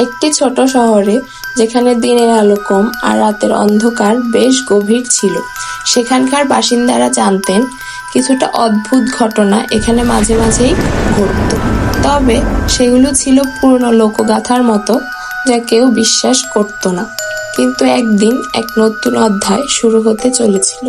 একটি ছোট শহরে যেখানে দিনের আলো কম আর রাতের অন্ধকার বেশ গভীর ছিল। সেখানকার বাসিন্দারা জানতেন কিছুটা অদ্ভুত ঘটনা এখানে মাঝে মাঝেই ঘটত। তবে সেগুলো ছিল পুরনো লোকগাথার মতো যা কেউ বিশ্বাস করত না। কিন্তু একদিন এক নতুন অধ্যায় শুরু হতে চলেছিল।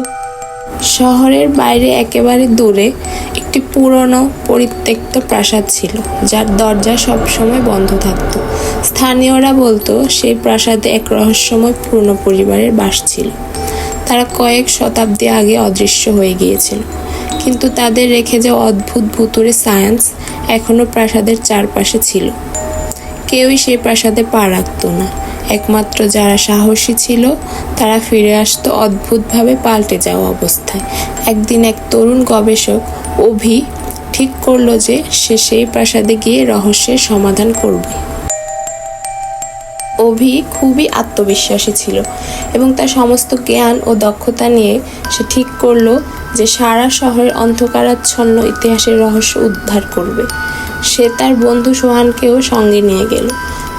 শহরের বাইরে একেবারে দূরে একটি পুরনো পরিত্যক্ত প্রাসাদ ছিল, যার দরজা সবসময় বন্ধ থাকত। স্থানীয়রা বলতো, সেই প্রাসাদে এক রহস্যময় পুরনো পরিবারের বাস ছিল। তারা কয়েক শতাব্দী আগে অদৃশ্য হয়ে গিয়েছিল। কিন্তু তাদের রেখে যাওয়া অদ্ভুত ভুতুরে সায়েন্স এখনও প্রাসাদের চারপাশে ছিল। কেউই সেই প্রাসাদে পা রাখত না। একমাত্র যারা সাহসী ছিল, তারা ফিরে আসতো অদ্ভুতভাবে পাল্টে যাওয়া অবস্থায়। একদিন এক তরুণ গবেষক অভি ঠিক করল যে সে সেই প্রাসাদে গিয়ে রহস্যের সমাধান করবে। অভি খুবই আত্মবিশ্বাসী ছিল এবং তার সমস্ত জ্ঞান ও দক্ষতা নিয়ে সে ঠিক করল যে সারা শহরের অন্ধকারাচ্ছন্ন ইতিহাসের রহস্য উদ্ধার করবে। সে তার বন্ধু সোহানকেও সঙ্গে নিয়ে গেল।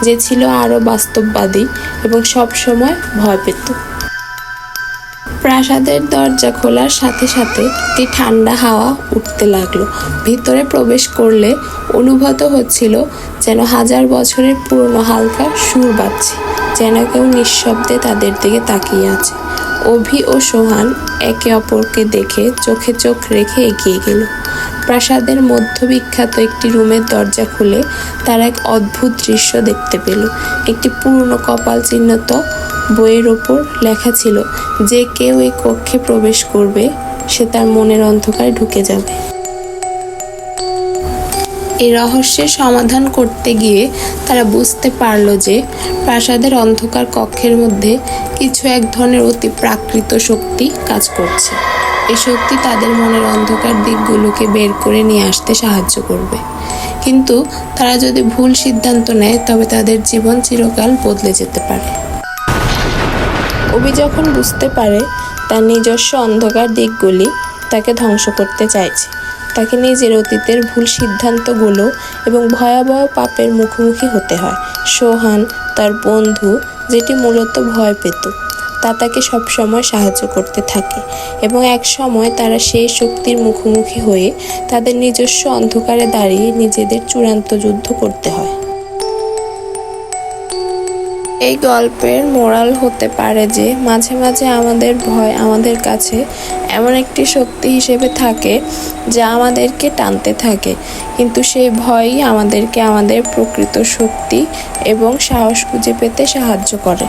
যে ছিল আরও বাস্তববাদী এবং সবসময় ভয় পেত। প্রাসাদের দরজা খোলার সাথে সাথে একটি ঠান্ডা হাওয়া উঠতে লাগল। ভিতরে প্রবেশ করলে অনুভূত হচ্ছিল যেন হাজার বছরের পুরনো হালকা সুর বাজছে। যেন কেউ নিঃশব্দে তাদের দিকে তাকিয়ে আছে। অভি ও সোহান একে অপরকে দেখে চোখে চোখ রেখে এগিয়ে গেল। প্রাসাদের মধ্যবিখ্যাত একটি রুমের দরজা খুলে তারা এক অদ্ভুত দৃশ্য দেখতে পেল। একটি পুরনো কপাল চিহ্নিত বইয়ের ওপর লেখা ছিল, যে কেউ এই কক্ষে প্রবেশ করবে, সে তার মনের অন্ধকারে ঢুকে যাবে। এই রহস্যের সমাধান করতে গিয়ে তারা বুঝতে পারল যে প্রাসাদের অন্ধকার কক্ষের মধ্যে কিছু এক ধরনের অতি প্রাকৃত শক্তি কাজ করছে। এই শক্তি তাদের মনের অন্ধকার দিকগুলোকে বের করে নিয়ে আসতে সাহায্য করবে। কিন্তু তারা যদি ভুল সিদ্ধান্ত নেয়, তবে তাদের জীবন চিরকাল বদলে যেতে পারে। অভি যখন বুঝতে পারে তার নিজস্ব অন্ধকার দিকগুলি তাকে ধ্বংস করতে চাইছে। তাকে নিজের অতীতের ভুল সিদ্ধান্তগুলো এবং ভয়াবহ পাপের মুখোমুখি হতে হয়। সোহান, তার বন্ধু, যেটি মূলত ভয় পেত, তা তাকে সবসময় সাহায্য করতে থাকে এবং এক সময় তারা সেই শক্তির মুখোমুখি হয়ে তাদের নিজস্ব অন্ধকারে দাঁড়িয়ে নিজেদের চূড়ান্ত যুদ্ধ করতে হয়। এই গল্পের মোরাল হতে পারে যে মাঝে মাঝে আমাদের ভয় আমাদের কাছে এমন একটি শক্তি হিসেবে থাকে যা আমাদেরকে টানতে থাকে। কিন্তু সেই ভয়ই আমাদেরকে আমাদের প্রকৃত শক্তি এবং সাহস খুঁজে পেতে সাহায্য করে।